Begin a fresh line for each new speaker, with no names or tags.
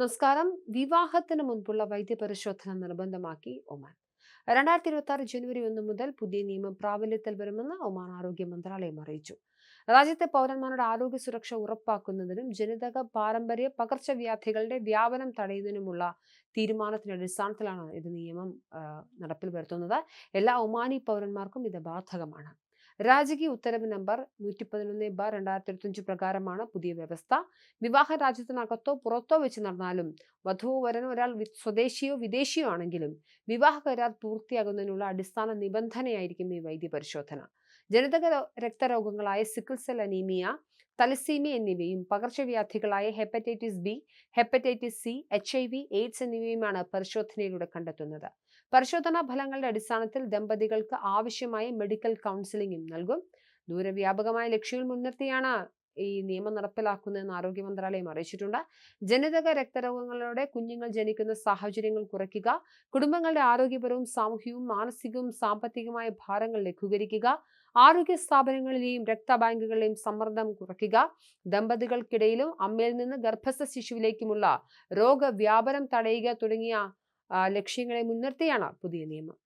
നമസ്കാരം. വിവാഹത്തിന് മുൻപുള്ള വൈദ്യപരിശോധന നിർബന്ധമാക്കി ഒമാൻ. രണ്ടായിരത്തി ഇരുപത്തി ആറ് ജനുവരി ഒന്ന് മുതൽ പുതിയ നിയമം പ്രാബല്യത്തിൽ വരുമെന്ന് ഒമാൻ ആരോഗ്യ മന്ത്രാലയം അറിയിച്ചു. രാജ്യത്തെ പൗരന്മാരുടെ ആരോഗ്യ സുരക്ഷ ഉറപ്പാക്കുന്നതിനും ജനിതക പാരമ്പര്യ പകർച്ചവ്യാധികളുടെ വ്യാപനം തടയുന്നതിനുമുള്ള തീരുമാനത്തിന്റെ അടിസ്ഥാനത്തിലാണ് ഇത് നിയമം നടപ്പിൽ വരുത്തുന്നത്. എല്ലാ ഒമാനി പൗരന്മാർക്കും ഇത് ബാധകമാണ്. രാജകീയ ഉത്തരവ് നമ്പർ നൂറ്റി പതിനൊന്ന് ബാർ രണ്ടായിരത്തി ഇരുപത്തഞ്ച് പ്രകാരമാണ് പുതിയ വ്യവസ്ഥ. വിവാഹ രാജ്യത്തിനകത്തോ പുറത്തോ വെച്ച് നടന്നാലും വധുവോ വരനോ ഒരാൾ സ്വദേശിയോ വിദേശിയോ ആണെങ്കിലും വിവാഹ കരാർ പൂർത്തിയാകുന്നതിനുള്ള അടിസ്ഥാന നിബന്ധനയായിരിക്കും ഈ വൈദ്യ പരിശോധന. ജനിതക രക്തരോഗങ്ങളായ സിക്കിൾ സെൽ അനീമിയ തലസീമി എന്നിവയും പകർച്ചവ്യാധികളായ hepatitis B hepatitis C H I V AIDS എന്നിവയുമാണ് പരിശോധനയിലൂടെ കണ്ടെത്തുന്നത്. പരിശോധനാ ഫലങ്ങളുടെ അടിസ്ഥാനത്തിൽ ദമ്പതികൾക്ക് ആവശ്യമായ മെഡിക്കൽ കൗൺസിലിംഗും നൽകും. ദൂരവ്യാപകമായ ലക്ഷ്യങ്ങൾ മുൻനിർത്തിയാണ് ഈ നിയമം നടപ്പിലാക്കുന്നതെന്ന് ആരോഗ്യ മന്ത്രാലയം അറിയിച്ചിട്ടുണ്ട്. ജനിതക രക്തരോഗങ്ങളുടെ കുഞ്ഞുങ്ങൾ ജനിക്കുന്ന സാഹചര്യങ്ങൾ കുറയ്ക്കുക കുടുംബങ്ങളുടെ ആരോഗ്യപരവും സാമൂഹികവും മാനസികവും സാമ്പത്തികവുമായ ഭാരങ്ങൾ ലഘൂകരിക്കുക ആരോഗ്യ സ്ഥാപനങ്ങളിലെയും രക്തബാങ്കുകളിലെയും സമ്മർദ്ദം കുറയ്ക്കുക ദമ്പതികൾക്കിടയിലും അമ്മയിൽ നിന്ന് ഗർഭസ്ഥ ശിശുവിലേക്കുമുള്ള രോഗവ്യാപനം തടയുക തുടങ്ങിയ ലക്ഷ്യങ്ങളെ മുൻനിർത്തിയാണ് പുതിയ നിയമം.